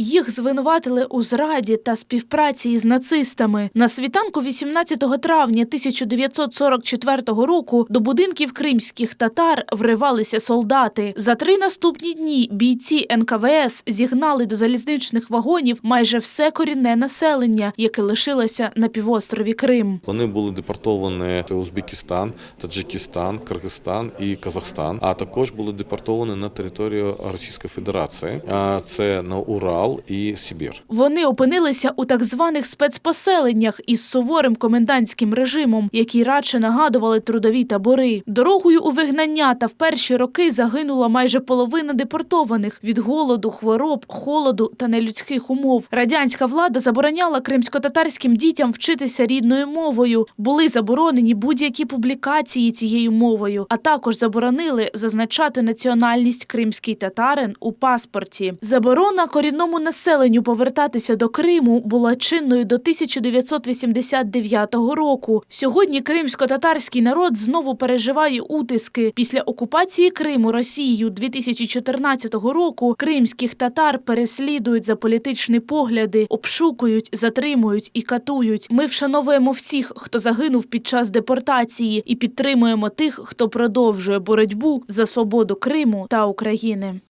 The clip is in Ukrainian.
Їх звинуватили у зраді та співпраці із нацистами. На світанку 18 травня 1944 року до будинків кримських татар вривалися солдати. За три наступні дні бійці НКВС зігнали до залізничних вагонів майже все корінне населення, яке лишилося на півострові Крим. Вони були депортовані в Узбекистан, Таджикистан, Киргизстан і Казахстан, а також були депортовані на територію Російської Федерації. Це на Урал і Сибір. Вони опинилися у так званих спецпоселеннях із суворим комендантським режимом, які радше нагадували трудові табори. Дорогою у вигнання та в перші роки загинула майже половина депортованих від голоду, хвороб, холоду та нелюдських умов. Радянська влада забороняла кримсько-татарським дітям вчитися рідною мовою. Були заборонені будь-які публікації цією мовою, а також заборонили зазначати національність кримський татарин у паспорті. Заборона корінному населенню повертатися до Криму була чинною до 1989 року. Сьогодні кримсько-татарський народ знову переживає утиски. Після окупації Криму Росією 2014 року кримських татар переслідують за політичні погляди, обшукують, затримують і катують. Ми вшановуємо всіх, хто загинув під час депортації, і підтримуємо тих, хто продовжує боротьбу за свободу Криму та України.